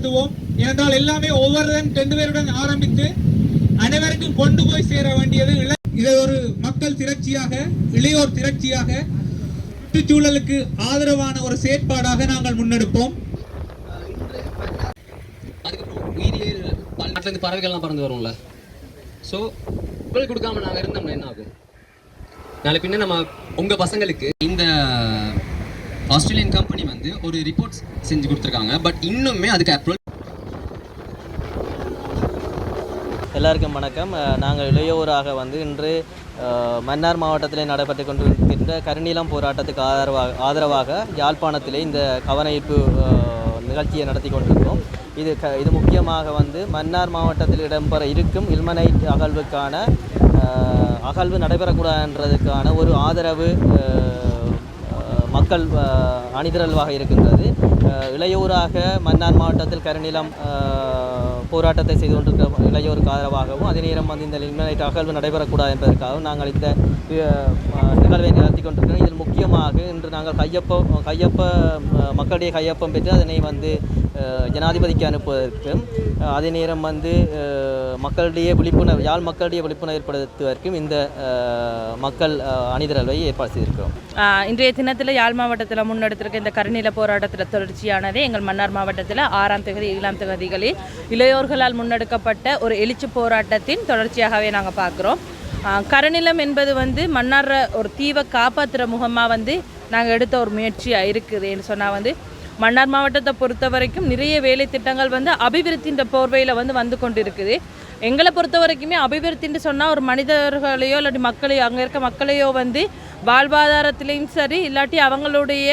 பயன்படுத்துவோம் ஏனென்றால் எல்லாமே ஒவ்வொரு ரெண்டு பேருடன் ஆரம்பித்து அனைவருக்கும் கொண்டு போய் சேர வேண்டியது இதை ஒரு மக்கள் திரட்சியாக இளையோர் திரட்சியாக சுற்றுச்சூழலுக்கு ஆதரவான ஒரு செயற்பாடாக நாங்கள் முன்னெடுப்போம். அதுக்கப்புறம் பறவைகள்லாம் பறந்து வரும்ல. ஸோ குரல் கொடுக்காம நாங்கள் இருந்தோம்னா என்ன ஆகும்? நாளை பின்ன நம்ம உங்கள் பசங்களுக்கு ஆஸ்திரேலியன் கம்பெனி வந்து ஒரு ரிப்போர்ட் செஞ்சு கொடுத்துருக்காங்க. பட் இன்னுமே அதுக்கு அப்ரோச் எல்லாருக்கும் வணக்கம். நாங்கள் இளையோராக வந்து இன்று மன்னார் மாவட்டத்திலே நடைபெற்று கொண்டிருக்கின்ற கருநீலம் போராட்டத்துக்கு ஆதரவாக ஆதரவாக யாழ்ப்பாணத்திலே இந்த கவனஈர்ப்பு நிகழ்ச்சியை நடத்தி கொண்டிருக்கிறோம். இது க இது முக்கியமாக வந்து மன்னார் மாவட்டத்தில் இடம்பெற இருக்கும் இல்மனைட் அகழ்வுக்கான அகழ்வு நடைபெறக்கூடாதுன்றதுக்கான ஒரு ஆதரவு மக்கள் அணிதிரல்வாக இருக்கின்றது. இளையோராக மன்னார் மாவட்டத்தில் கருநிலம் போராட்டத்தை செய்து கொண்டிருக்கிற இளையோருக்கு ஆதரவாகவும் அதே நேரம் வந்து இந்த நிலை அகழ்வு நடைபெறக்கூடாது என்பதற்காகவும் நாங்கள் இந்த நிகழ்வை நடத்தி கொண்டிருக்கிறோம். இதில் முக்கியமாக இன்று நாங்கள் கையொப்பம் கையொப்ப மக்களுடைய கையொப்பம் பெற்று அதனை வந்து ஜனாதிபதிக்கு அனுப்புவதற்கும் அதே நேரம் வந்து மக்களுடைய மக்களிடையே விழிப்புணர்வு யாழ் மக்களிடையே விழிப்புணர்வு ஏற்படுத்துவதற்கும் இந்த மக்கள் அணிதிரலை ஏற்பாடு செய்திருக்கிறோம். இன்றைய தினத்தில் யாழ் மாவட்டத்தில் முன்னெடுத்திருக்க இந்த கருநில போராட்டத்தில் தொடர்ச்சியானது எங்கள் மன்னார் மாவட்டத்தில் ஆறாம் தொகுதி ஏழாம் தொகுதிகளில் இளையோர்களால் முன்னெடுக்கப்பட்ட ஒரு எழுச்சி போராட்டத்தின் தொடர்ச்சியாகவே நாங்கள் பார்க்குறோம். கருநிலம் என்பது வந்து மன்னார ஒரு தீவை காப்பாற்றுற முகமாக வந்து நாங்கள் எடுத்த ஒரு முயற்சியாக இருக்குதுன்னு சொன்னால் வந்து மன்னார் மாவட்டத்தை பொறுத்த வரைக்கும் நிறைய வேலை திட்டங்கள் வந்து அபிவிருத்தின்ற போர்வையில் வந்து வந்து கொண்டு இருக்குது எங்களை பொறுத்த வரைக்குமே அபிவிருத்தின்னு சொன்னால் ஒரு மனிதர்களையோ இல்லாட்டி மக்களையோ அங்கே இருக்க மக்களையோ வந்து வாழ்வாதாரத்திலையும் சரி இல்லாட்டி அவங்களுடைய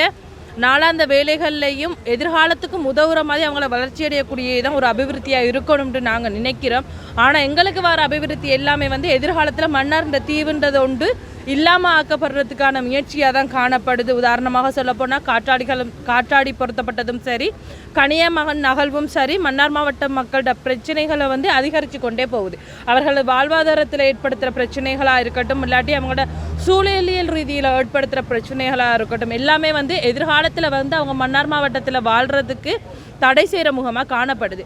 நாளாந்த வேலைகள்லையும் எதிர்காலத்துக்கும் உதவுற மாதிரி அவங்கள வளர்ச்சி அடையக்கூடியதான் ஒரு அபிவிருத்தியாக இருக்கணும்னு நாங்கள் நினைக்கிறோம். ஆனால் எங்களுக்கு வர அபிவிருத்தி எல்லாமே வந்து எதிர்காலத்தில் மன்னார்ன்ற தீவுன்றது உண்டு இல்லாமல் ஆக்கப்படுறதுக்கான முயற்சியாக தான் காணப்படுது. உதாரணமாக சொல்லப்போனால் காற்றாடிகளும் காற்றாடி பொருத்தப்பட்டதும் சரி கனியமகன் நகழ்வும் சரி மன்னார் மாவட்ட மக்களோட பிரச்சனைகளை வந்து அதிகரித்து கொண்டே போகுது. அவர்கள் வாழ்வாதாரத்தில் ஏற்படுத்துகிற பிரச்சனைகளாக இருக்கட்டும் இல்லாட்டி அவங்களோட சூழலியல் ரீதியில் ஏற்படுத்துகிற பிரச்சனைகளாக இருக்கட்டும் எல்லாமே வந்து எதிர்காலத்தில் வந்து அவங்க மன்னார் மாவட்டத்தில் வாழ்கிறதுக்கு தடை செய்கிற முகமாக காணப்படுது.